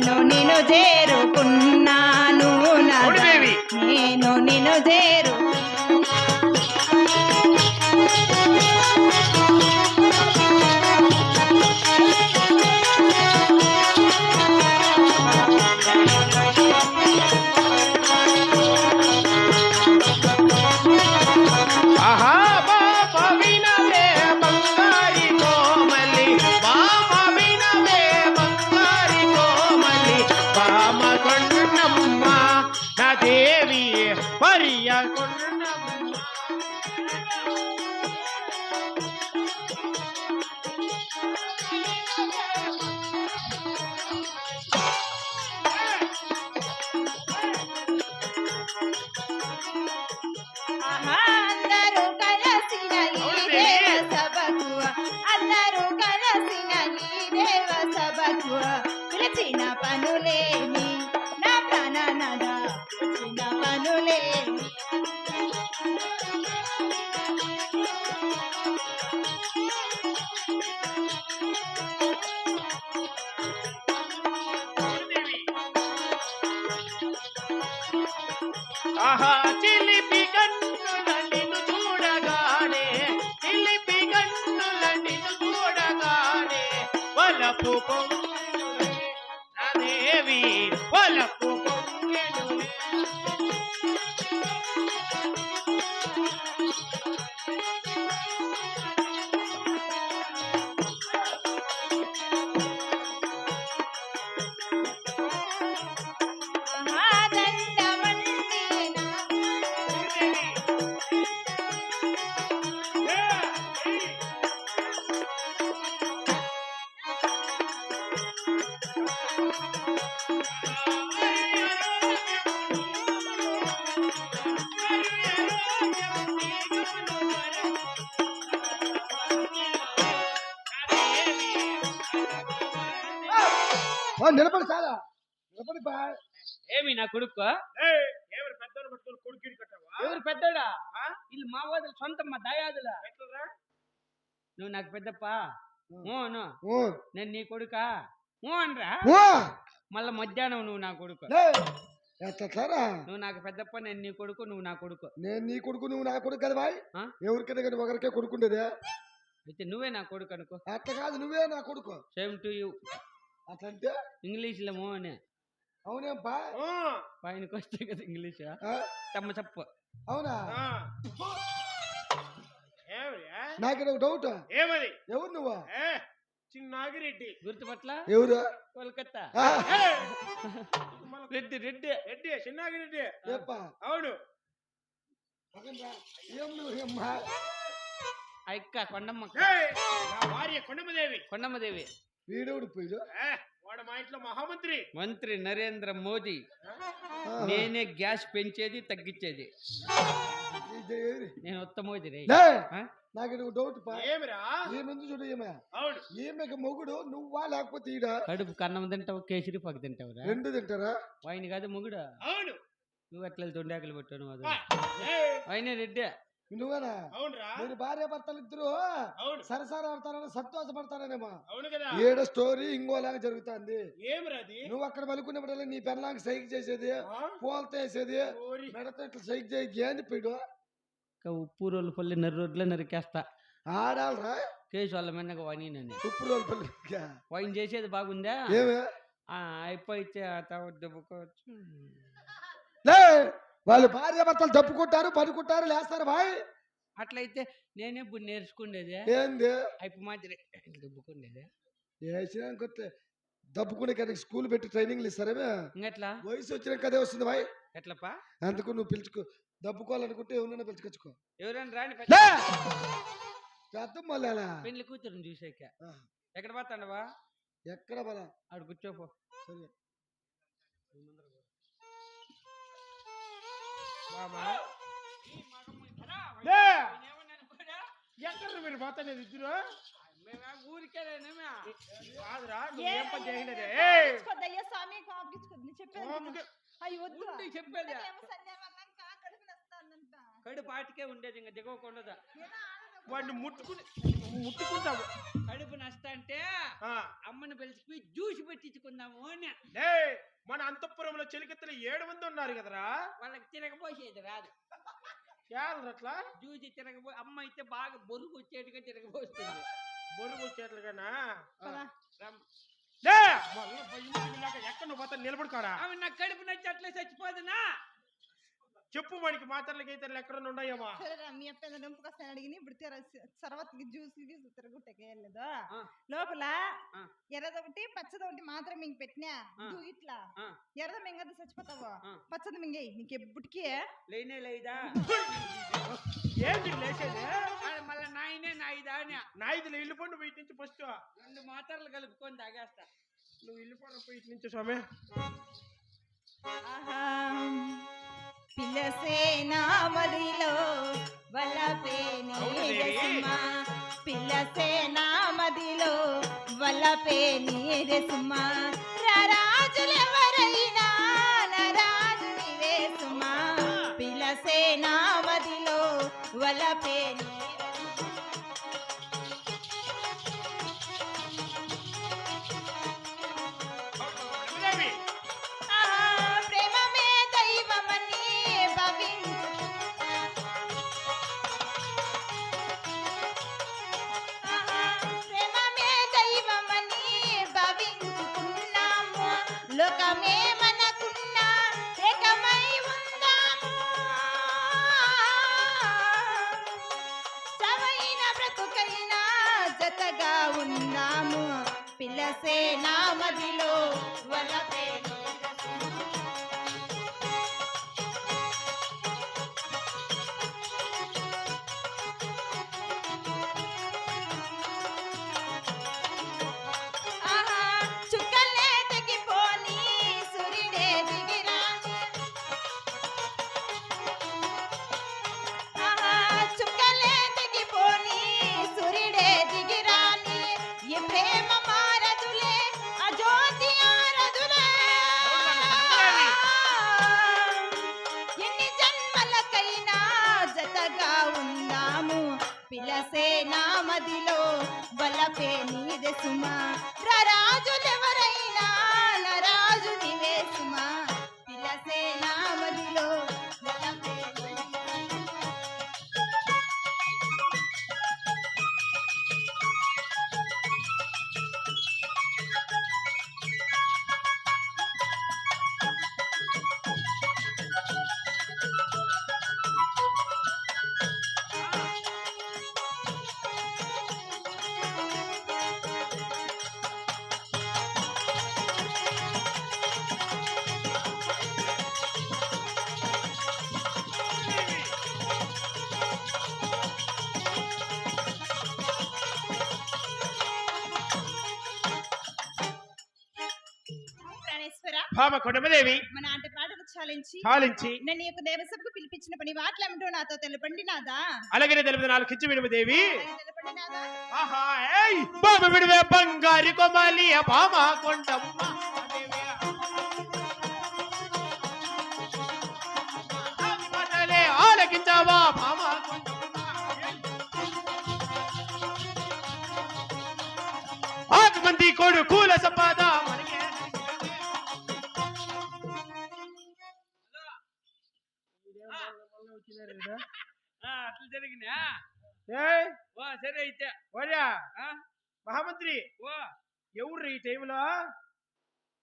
నేను నిన్ను చేరుకున్నాను. నేను నిన్ను చేరు పిలిచిన పనులేమి ఆహా చిలిపి కన్నుల నిన్ను చూడగానే చిలిపి కన్నుల నిన్ను చూడగానే వలపు పొంగెనులే నిలబడి చాలా. నిలబడి బా. ఏమి నా కొడుకు? ఎవరు పట్టుకొని కట్టావా? పెద్దడా? ఆ? వీళ్ళు మా వదిలి సొంత మా దయాదుల? నువ్వు నాకు పెద్దప్ప? ఊ అను ఓ, నేను నీ కొడుకా? ఊ అనరా ఓ, మళ్ళా మధ్యాహ్నం నువ్వు నా కొడుకు. లే, ఎట్లా సారా నువ్వు నాకు పెద్దప్ప నేను నీ కొడుకు నువ్వు నా కొడుకు. నేను నీ కొడుకు నువ్వు నా కొడుకు కదా బాయ్? ఎవరికైనా కానీ ఒకరికే కొడుకుండేదే అయితే నువ్వే నా కొడుకు అనుకో. అట్లా కాదు నువ్వే నా కొడుకు. సేమ్ టు యూ అట్లంటే? ఇంగ్లీష్లో మో అనే. అవునేం బా ఆ, పైనకి వస్తే కదా ఇంగ్లీష్? తమ్మ చెప్పు. అవునా? నాకు ఒక డౌట్ ఏమది? ఎవరు నువ్వు? చిన్నాగిరెడ్డి గుర్తుపట్ల ఎవరు? కోల్కత్తా. రెడ్డి రెడ్డి. రెడ్డి చిన్నాగిరెడ్డి అవును? అక్క కొండమ్మ. భార్య కొండమదేవి కొండమ్మదేవి. వీడెవడు పోయిడు వాడు మా ఇంట్లో మహామంత్రి. మంత్రి నరేంద్ర మోదీ. నేనే గ్యాస్ పెంచేది తగ్గించేది? నేను ఉత్త మోదీ రే లే, ఆ? నాకు ఒక డౌట్ పా. ఏమిరా? ఏముంది చూడు అవును. మొగుడు నువ్వా లేకపోతే ఈడ? కడుపు కన్నం తింటావు కేసరి పక్క తింటావురా? రెండు తింటారా? వాయిని కాదు మొగుడు. అవును. నువ్వు అట్లా తొండాకలు పెట్టాను అది. అయినా రెడ్డి. నువ్వేనా? అవునురా. నేను భార్య భర్తలు ఇద్దరు అవును. సరసర ఆడతానని సంతోషపడతానేమో. అవును కదా ఏడ స్టోరీ ఇంకోలాగా జరుగుతుంది. నువ్వు అక్కడ పలుకున్నప్పుడల్లా నీ పెళ్ళాంకి సైక్ చేసేది ఆ? పోల్తో వేసేది ఓరి. మెడతో ఇట్లా సైక్ చేయి ఏంది పోయిడు ఇంకా ఉప్పు రోళ్ళు పల్లి నర్రు రోడ్లే నరికేస్తా. ఆడాలరా? కేసు వాళ్ళ మిన్నగా వాయిని నన్ను ఉప్పు రోజు పల్లి వాయిన్ చేసేది బాగుందా? ఏమే? ఆ, అయిపోయితే దెబ్బకోవచ్చు. లే! వాళ్ళు భార్య భర్తలు తప్పుకుంటారు పనుకుంటారు లేస్తారు బాయ్. అట్లయితే నేనే ఇప్పుడు నేర్చుకునేది. ఏంది? అయిపో మాదిరి దెబ్బకుండేది వేసినాకొస్తే దప్పుకునే కదా స్కూల్ పెట్టి ట్రైనింగ్లు ఇస్తారేమే ఇంకెట్లా? వయసు వచ్చినాక అదే వస్తుంది బాయ్. ఎట్లప్పా? అందుకు నువ్వు పిలుచుకో. దప్పుకోవాలనుకుంటే ఎవరన్నా పిలుచుకొచ్చుకో ఎవరైనా రాని లే! పెద్ద మళ్ళా పెళ్ళి కూతురుని చూసాక. ఎక్కడ పోతాండవా? ఎక్కడ బల ఆడు కూర్చోపో. సరే. అన్నాక కడుపు నొస్తానంట. కడు పాటికే ఉండేది ఇంకా ఆడను వాడిని ముట్టుకుని ముట్టుకుంటావు. కడుపు నష్ట అంటే ఆ, అమ్మని పిలిచిపోయి జ్యూస్ పెట్టించుకుందాము అని. మన అంతఃపురంలో చెలికెత్తలు ఏడు మంది ఉన్నారు కదరా? వాళ్ళకి తిరగబోసేది రాదు. చేయాలరట్లా జ్యూసి తిరగబో అమ్మ అయితే బాగా బొరుగు వచ్చేట్టుగా తిరగబోస్తుంది. బొరుగు వచ్చేట్లుగానా? ఎక్కడ నువ్వు పోతా నిలబడుకోడా ఆమె నా కడుపు నచ్చి అట్లే చచ్చిపోదునా? చెప్పు వాడికి మాత్రలు గీతలు ఎక్కడ ఉన్నాయేమో. సరేరా మీ అప్ప వస్తాను అడిగిని ఇప్పుడు తెర సర్వత్కి జ్యూస్ గీస్ తిరగొట్టకే వెళ్ళదు ఆ. లోపల ఆ. ఎర్రదొకటి పచ్చదొకటి మాత్రం మింగి పెట్టినా. ఆ. ఇట్లా. ఆ. ఎర్రది మింగదు చచ్చిపోతావు. పచ్చది మింగేయి. నీకు ఎప్పటికీ లేనే లేదా ఏంటి లేచేది మళ్ళా నాయనే నాయిదా అని. నా ఇది వెళ్ళిపోండి బయట నుంచి ఫస్ట్. రెండు మాత్రలు కలుపుకొని తాగేస్తా. నువ్వు వెళ్ళిపోయిన బయట నుంచి స్వామి. పిల్లసే నా మదిలో వల్లపేని రెసుమ రారాజులెవరైనా నరాజు పిల్లసే నా మదిలో వల్లపేని రమదేవి, జతగా ఉన్నాము. పిల్లసే నా మదిలో వలపే బలపే నీదే సుమా. రాజులెవరైనా భామ కొడమదేవి. మన ఆట పాటలు చాలించి చాలించి. నన్ను యొక్క దేవసభకు పిలిపించిన పని వాట్లేమిటో నాతో తెలపండి నాదా. అలాగే తెలుపు నాలుగు ఆహా ఏయ్ బామ విడివే బంగారి కొమాలి భామ కొండమ్మ. ఆలకించావా భామ కొండమ్మ. ఆకు మంది కొడు కూల సంపాద అట్లా జరిగినా ఓ సరే అయితే. ఓర్యా ఆ, మహామంత్రి ఓ. ఎవరు ఈ టైంలో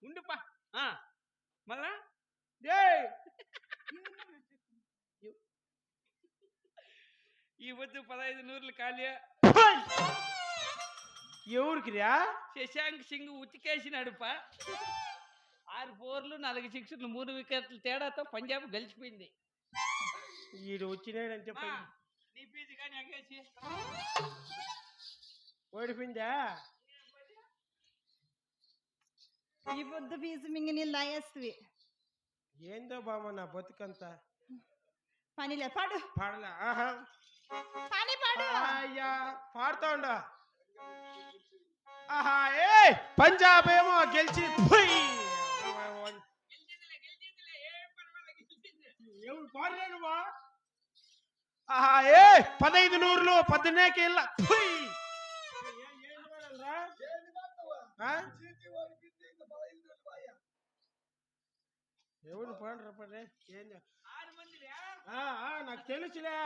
ఉండుపా. మళ్ళా? ఈ వద్దు పదహైదు నూర్లు ఖాళీ. ఎవరికి రా? శశాంక్ సింగ్ ఉతికేసినాడుపా. ఆరు ఫోర్లు నాలుగు సిక్స్లు మూడు వికెట్ల తేడాతో పంజాబ్ గెలిచిపోయింది. ఈడు వచ్చినాడంటే నీ ఫీజు కానీ ఎగేసి. ఓడిపోయిందా? ఈ పొద్దు ఫీజు మింగి నీళ్ళు లాగేస్తుంది ఏందో బామ్మ నా బతుకంతా? పనిలే పాడు. పాడలా? ఆహా. పని పాడు. అయ్యా పాడుతా ఉండ? ఆహా ఏ పంజాబ్ ఏమో గెలిచి పోయి గెలిచిందిలే గెలిచిందిలే ఆహా ఏ పదైదు నూరులు పద్దెనేకి ఇల్ల ఎవరు పోండ్రా పడే ఏం ఆ, నాకు తెలుసులే.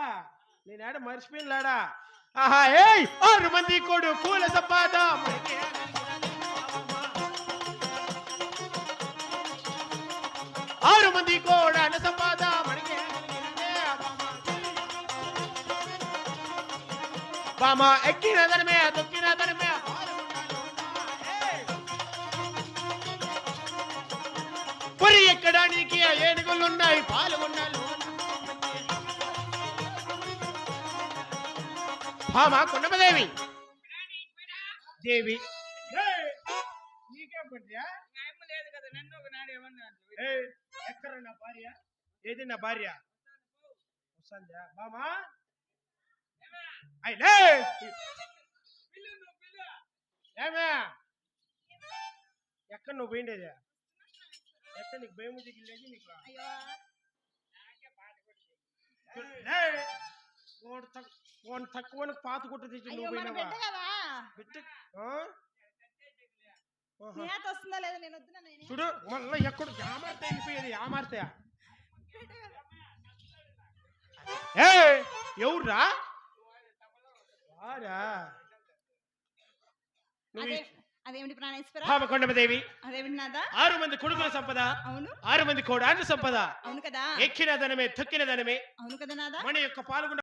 నేను ఆడ మర్చిపోయినలాడా? ఆహా ఏయ్ ఆరు మంది కొడు కూల సంపాదం ఆరు మంది కోడాల సంపాదం మనకే బామ ఎక్కిన దనమే తొక్కిన దనమే పొరి ఎక్కడానికి ఏనుగులు ఉన్నాయి పాల్గొన్నాను భామ కొండమదేవి. దేవి. నీకేం పడ్డా లేదు కదా నన్ను ఒకనాడు ఏమన్నా ఎక్కడ నా భార్య? ఏది నా భార్య? వస్తుందా బామా అయిలే పిల్లు నువ్వు పిల్లు ఏమే? ఎక్కడ నువ్వు పోయిండేది? ఎక్కడ నీకు భయం దిగిలేదు నీకు వాడు తక్కువ పాత కొట్టు తెచ్చి నువ్వు పోయినావా? చూడు మళ్ళీ ఎక్కడ యామార్తే వెళ్ళిపోయేది యామార్తే ఏ! ఎవర్రా? అదేమిటి ప్రాణేశ్వర? అదేమిటి నాదా? ఆరు మంది కొడుకుల సంపద. అవును. ఆరు మంది కోడాండ్ల సంపద. అవును కదా. ఎక్కిన ధనమే తొక్కిన ధనమే. అవును కదా నాదా? మన యొక్క పాల్గొన్న